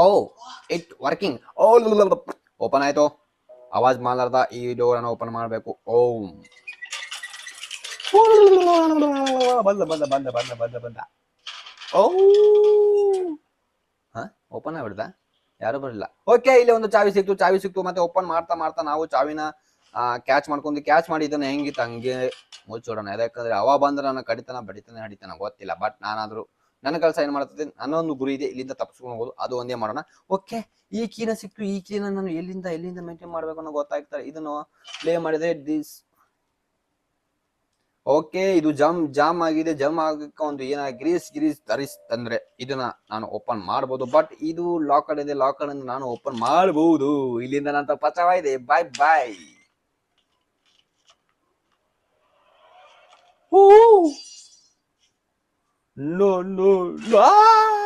O it working O open ಆಯ್ತು. ಆವಾಜ್ ಮಾಡ್ಲಾರ್ದ ಈ ಡೋರ್ ಅನ್ನು ಓಪನ್ ಮಾಡಬೇಕು ಬಂದ ಬಂದ ಬಂದ ಓ ಹಾ ಓಪನ್ ಆಗ್ಬಿಡ್ದ ಯಾರು ಬರಲಿಲ್ಲ. ಓಕೆ ಇಲ್ಲಿ ಒಂದು ಚಾವಿ ಸಿಕ್ತು. ಚಾವಿ ಸಿಕ್ತು ಮತ್ತೆ ಓಪನ್ ಮಾಡ್ತಾ ಮಾಡ್ತಾ ನಾವು ಚಾವಿನ ಕ್ಯಾಚ್ ಮಾಡ್ಕೊಂಡು ಕ್ಯಾಚ್ ಮಾಡಿ ಇದನ್ನ ಹೆಂಗಿತ್ತು ಹಂಗೆ ಮುಚ್ಚೋಡೋಣ. ಯಾಕಂದ್ರೆ ಅವ ಬಂದ್ರೆ ನಾನು ಕಡಿತನ, ಬಡಿತನ ಹಡಿತಾನ ಗೊತ್ತಿಲ್ಲ. ಬಟ್ ನಾನಾದ್ರೂ ನನ್ನ ಕೆಲಸ ಏನ್ ಮಾಡುತ್ತದೆ ನನ್ನ ಒಂದು ಗುರಿ ಇದೆ, ಇಲ್ಲಿಂದ ತಪ್ಪಿಸ್ಕೊಂಡು ಹೋಗೋದು, ಅದು ಒಂದೇ ಮಾಡೋಣ. ಓಕೆ, ಈ ಕೀನ ಸಿಕ್ತು, ಈ ಕೀನ ನಾನು ಎಲ್ಲಿಂದ ಎಲ್ಲಿಂದ ಮೇಂಟೈನ್ ಮಾಡ್ಬೇಕು ಅನ್ನೋ ಗೊತ್ತಾಗ್ತಾರೆ. ಇದನ್ನು ಪ್ಲೇ ಮಾಡಿದ್ರೆ ದಿಸ್ ಓಕೆ, ಇದು ಜಮ್ ಜಾಮ್ ಆಗಿದೆ. ಜಮ್ ಆಗಕ್ಕೆ ಒಂದು ಏನ ಗ್ರೀಸ್ ಗ್ರೀಸ್ ತರಿಸ್ ತಂದ್ರೆ ಇದನ್ನ ನಾನು ಓಪನ್ ಮಾಡಬಹುದು ಬಟ್ ಇದು ಲಾಕರ್ ಇದೆ ಲಾಕರ್ ಇಂದ ನಾನು ಓಪನ್ ಮಾಡಬಹುದು ಇಲ್ಲಿಂದ ನನ್ನ ಪಚವಾಯಿದೆ ಬಾಯ್ ಬಾಯ್ ಬಾಯ್ No, no, no. Ah!